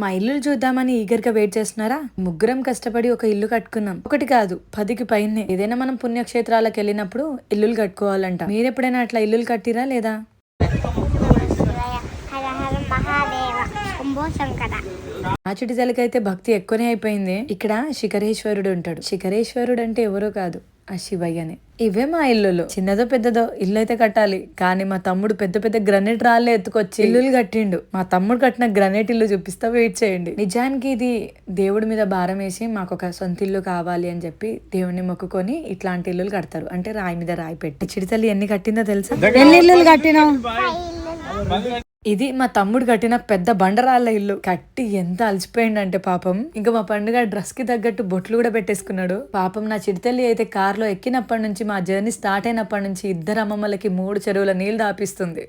మా ఇల్లులు చూద్దామని ఈగర్గా వెయిట్ చేస్తున్నారా? ముగ్గురం కష్టపడి ఒక ఇల్లు కట్టుకున్నాం. ఒకటి కాదు పదికి పైనే. ఏదైనా మనం పుణ్యక్షేత్రాలకు వెళ్ళినప్పుడు ఇల్లులు కట్టుకోవాలంట. మీరు ఎప్పుడైనా అట్లా ఇల్లులు కట్టిరా లేదా? శివయ జలకైతే భక్తి ఎక్కువనే అయిపోయింది. ఇక్కడ శిఖరేశ్వరుడు ఉంటాడు. శిఖరేశ్వరుడు అంటే ఎవరో కాదు. ఆ శివయ్యనే. ఇవే మా ఇల్లులు. చిన్నదో పెద్దదో ఇల్లు అయితే కట్టాలి. కానీ మా తమ్ముడు పెద్ద పెద్ద గ్రనైట్ రాళ్ళే ఎత్తుకొచ్చి ఇల్లులు కట్టిండు. మా తమ్ముడు కట్టిన గ్రనైట్ ఇల్లు చూపిస్తా వెయిట్ చేయండి. నిజానికి ఇది దేవుడి మీద భారం వేసి మాకు ఒక సొంత ఇల్లు కావాలి అని చెప్పి దేవుడిని మొక్కుకొని ఇట్లాంటి ఇల్లులు కడతారు. అంటే రాయి మీద రాయి పెట్టి. చిడితల్లి ఎన్ని కట్టిందో తెలుసా? ఎన్ని ఇల్లులు కట్టినావు? ఇది మా తమ్ముడు కట్టిన పెద్ద బండరాళ్ళ ఇల్లు. కట్టి ఎంత అలసిపోయిండంటే పాపం. ఇంకా మా పండుగ డ్రెస్కి తగ్గట్టు బొట్లు కూడా పెట్టేసుకున్నాడు. పాపం నా చిడితల్లి అయితే కారులో ఎక్కినప్పటి నుంచి మా జర్నీ స్టార్ట్ అయినప్పటి నుంచి ఇద్దరు అమ్మమ్మలకి మూడు చెరువుల నీళ్ళు దాపిస్తుంది.